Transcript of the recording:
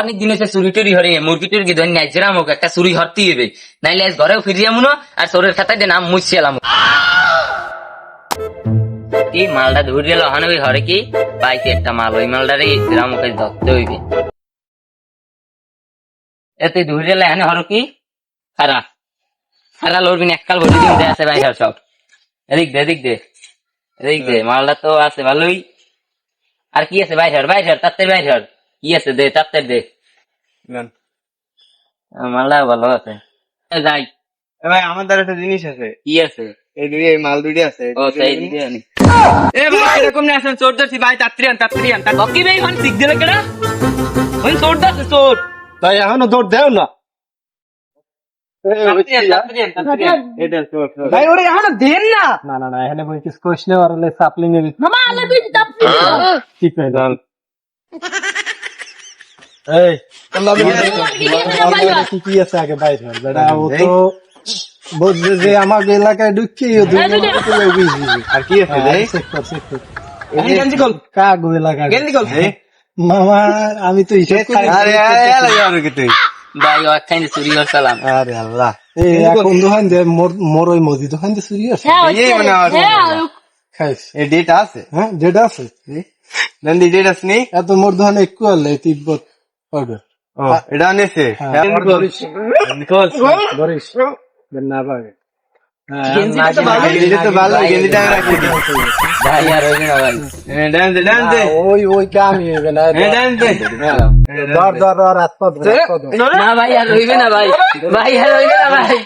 অনেক দিন হচ্ছে চুরি টুরি হরে, মুরগি টুরগি ধরে নাইছিলাম ওকে একটা চুরি হরতে হবে নাইলে আজ ঘরেও ফিরে যাব না, আর চোরের খাতায় দিয়ে নাম মুছিলাম কি মালটা ধরে গেল, হানো ওই হরে কি? পাইছি একটা মাল, ওই মালটারে গ্রাম ওকে ধরতে হইবে। এতে ধরে গেলে হানে হর কি? খারা। খারা লড়বি না, এককাল ভরি দিন আছে ভাই সব। এদিক দে এদিক দে। এদিক দে, মালটা তো আছে ভালোই। আর কি আছে বাইর বাইর তাতে বাইর কি আছে দে তাতে দে। মালটা ভালো আছে। এ যাই। ভাই আমার দ্বারা একটা জিনিস আছে। কি আছে এই দুই এই মাল দুইটি আছে। ও সেই দিকে আনি। এ ভাই এরকম না আসেন চোর ধরছি ভাই তাত্রি আন তাত্রি আন। তার কি ভাই হন দিলে কেডা? ওই চোর দাস চোর। তাই এখনও দৌড় দেও না। তাত্রি আন তাত্রি আন তাত্রি আন। এটা চোর চোর। ভাই ওরে এখন দেন না। না না না এখানে বই কিছু কোশ আর সাপ্লিং এর মামা আলে ঠিক যান এই কি কি আছে আগে বাইরে ও তো বুঝছে যে আমার এলাকায় আর কি কাগো এলাকা মামা আমি তো হিসেব করি আরে আরে আরে আরে কি তুই? ভাই ও একখানে চুরি করছিলাম আরে আল্লাহ। এই এখন দোকান দে মোর মোর ওই মসজিদ দোকান দে চুরি আছে হ্যাঁ এই মানে খাইস। এই ডেট আছে? হ্যাঁ আছে। নন্দি ডেট আছে নি? এত মোর দোকানে একটু আনলে তিব্বত। এটা আনেছে হ্যাঁ। নিকল ধরিস না পাবে আর হইবে না ভাই। ডান দে ডান দে ওই ওই কামই হবে না এ ডান দে ধর ধর ধর হাত পা। না ভাই আর হইবে না ভাই। ভাই আর হইবে না ভাই।